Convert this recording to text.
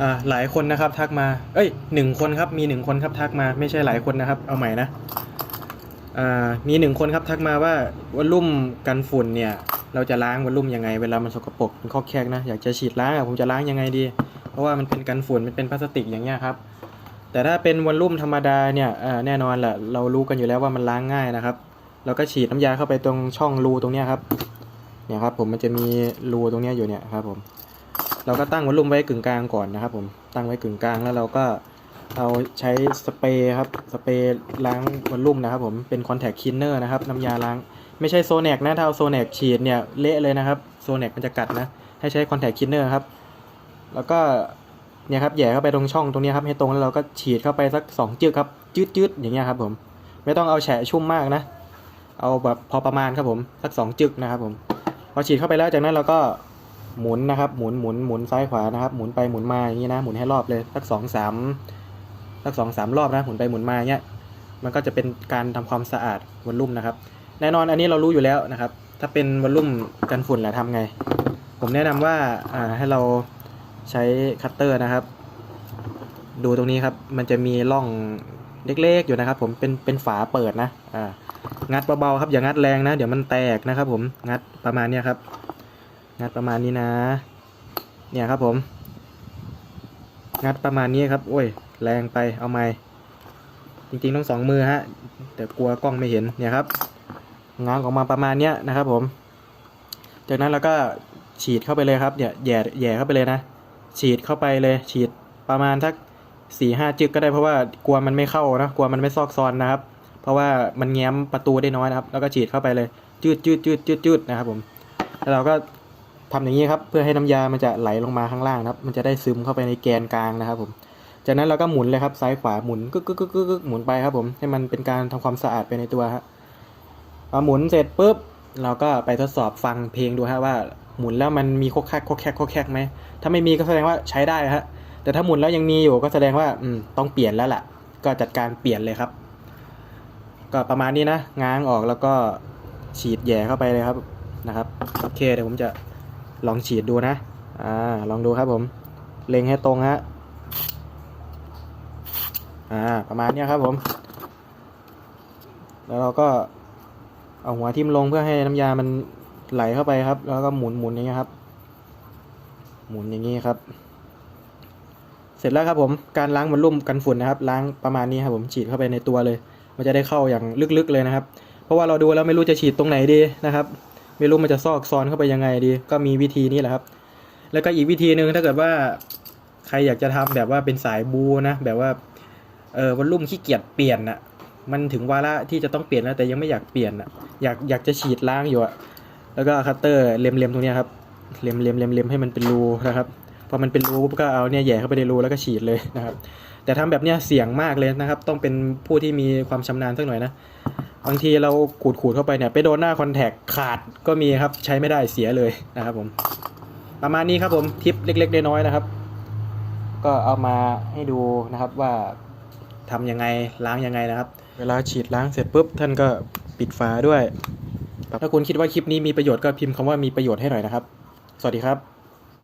อ่าหลายคนนะครับทักมา เอ้ยหนึ่งคนครับมีหนึ่งคนครับทักมาไม่ใช่หลายคนนะครับ เอาใหม่นะอ่ามีหนึ่งคนครับทักมาว่าวอลลุ่มกันฝุ่นเนี่ย เราจะล้างวอลลุ่มยังไง เวลามันสกปรกมันข้อแคกนะอยากจะฉีดล้างอะผมจะล้างยังไงดี เพราะว่ามันเป็นกันฝุ่นมันเป็นพลาสติกอย่างเงี้ยครับ แต่ถ้าเป็นวอลลุ่มธรรมดาเนี่ยแน่นอนแหละเรารู้กันอยู่แล้วว่ามันล้างง่ายนะครับเราก็ฉีดน้ำยาเข้าไปตรงช่องรูตรงเนี้ยครับเนี่ยครับผมมันจะมีรูตรงเนี้ยอยู่เนี่ยครับผม เราก็ตั้งวอลลุ่มไว้กึ่งกลางก่อนนะครับ ผมตั้งไว้กึ่งกลางแล้วเราก็เอาใช้สเปรย์ครับสเปรย์ล้างวอลลุ่มนะครับ ผมเป็นคอนแทคคินเนอร์นะครับน้ำยาล้าง ไม่ใช่โซเนกนะถ้าเอาโซเนกฉีดเนี่ยเละเลยนะครับโซเนกมันจะกัดนะ ให้ใช้คอนแทคคินเนอร์ครับ แล้วก็เนี่ยครับแหย่เข้าไปตรงช่องตรงนี้ครับให้ตรงแล้วเราก็ฉีดเข้าไปสักสองจึกครับจืดๆอย่างเงี้ยครับ ผม ไม่ต้องเอาแฉะชุ่มมากนะ เอาแบบพอประมาณครับผมสักสองจึกนะครับ ผมพอฉีดเข้าไปแล้วจากนั้นเราก็ หมุนนะครับ หมุนหมุนหมุนซ้ายขวานะครับ หมุนไปหมุนมาอย่างนี้นะ หมุนให้รอบเลยสักสองสามสักสองสามรอบนะ หมุนไปหมุนมาเงี้ย มันก็จะเป็นการทำความสะอาดวอลลุ่มนะครับ แน่นอนอันนี้เรารู้อยู่แล้วนะครับ ถ้าเป็นวอลลุ่มกันฝุ่นแหละทำไง ผมแนะนำว่าอ่าให้เราใช้คัตเตอร์นะครับ ดูตรงนี้ครับ มันจะมีร่องเล็กๆอยู่นะครับ ผมเป็นเป็นฝาเปิดนะอ่างัดเบาๆครับ อย่างัดแรงนะ เดี๋ยวมันแตกนะครับ ผมงัดประมาณเนี้ยครับ งัดประมาณนี้นะ เนี่ยครับผม งัดประมาณนี้ครับ โอ้ย แรงไปเอาไหมจริงๆต้องสองมือฮะ แต่กลัวกล้องไม่เห็นเนี่ยครับง้างออกมาประมาณเนี้ยนะครับผม จากนั้นเราก็ฉีดเข้าไปเลยครับเนี่ยแหย่แหย่เข้าไปเลยนะ ฉีดเข้าไปเลย ฉีดประมาณทักสี่ห้าจึกก็ได้เพราะว่ากลัวมันไม่เข้านะกลัวมันไม่ซอกซอนนะครับ เพราะว่ามันแง้มประตูได้น้อยนะครับ แล้วก็ฉีดเข้าไปเลยจืดจืดจืดจืดจืดนะครับผม แล้วเราก็ ทำอย่างนี้ครับเพื่อให้น้ำยามันจะไหลลงมาข้างล่างนะครับ มันจะได้ซึมเข้าไปในแกนกลางนะครับผมจากนั้นเราก็หมุนเลยครับซ้ายขวาหมุนกึกกึกกึกกึกกึกหมุนไปครับผมให้มันเป็นการทำความสะอาดไปในตัวฮะพอหมุนเสร็จปุ๊บเราก็ไปทดสอบฟังเพลงดูฮะว่าหมุนแล้วมันมีโคกแคกโคกแคกโคกแคกไหมถ้าไม่มีก็แสดงว่าใช้ได้ฮะแต่ถ้าหมุนแล้วยังมีอยู่ก็แสดงว่าอืมต้องเปลี่ยนแล้วล่ะ ก็จัดการเปลี่ยนเลยครับ ก็ประมาณนี้นะง้างออกแล้วก็ฉีดแย่เข้าไปเลยครับนะครับโอเคเดี๋ยวผมจะ ลองฉีดดูนะ อ่า ลองดูครับผม เล็งให้ตรงฮะ อ่า ประมาณนี้ครับผม แล้วเราก็เอาหัวทิ่มลงเพื่อให้น้ำยามันไหลเข้าไปครับ แล้วก็หมุนหมุนอย่างเงี้ยครับ หมุนอย่างงี้ครับ เสร็จแล้วครับผม การล้างมันลุ่มกันฝุ่นนะครับ ล้างประมาณนี้ครับผมฉีดเข้าไปในตัวเลย มันจะได้เข้าอย่างลึกๆเลยนะครับ เพราะว่าเราดูแล้วไม่รู้จะฉีดตรงไหนดีนะครับ ไม่รู้มันจะซอกซอนเข้าไปยังไงดี ก็มีวิธีนี้แหละครับ แล้วก็อีกวิธีหนึ่งถ้าเกิดว่าใครอยากจะทำแบบว่าเป็นสายบูนะแบบว่าเออวันรุ่มขี้เกียจเปลี่ยนน่ะมันถึงวาระที่จะต้องเปลี่ยนแล้วแต่ยังไม่อยากเปลี่ยนน่ะอยากอยากจะฉีดล้างอยู่อะแล้วก็คัตเตอร์เล็มๆตรงนี้ครับเล็มๆเล็มๆเล็มให้มันเป็นรูนะครับ พอมันเป็นรูปุ๊บก็เอาเนี่ยแหย่เข้าไปในรูแล้วก็ฉีดเลยนะครับ แต่ทำแบบเนี้ยเสี่ยงมากเลยนะครับ ต้องเป็นผู้ที่มีความชำนาญสักหน่อยนะบางทีเราขูดขูดๆเข้าไปเนี่ยไปโดนหน้าคอนแทคขาดก็มีครับใช้ไม่ได้เสียเลยนะครับผมประมาณนี้ครับผมทิปเล็กๆน้อยๆนะครับ ก็เอามาให้ดูนะครับว่าทำยังไงล้างยังไงนะครับ เวลาฉีดล้างเสร็จปุ๊บท่านก็ปิดฝาด้วย ถ้าคุณคิดว่าคลิปนี้มีประโยชน์ก็พิมพ์คำว่ามีประโยชน์ให้หน่อยนะครับ สวัสดีครับ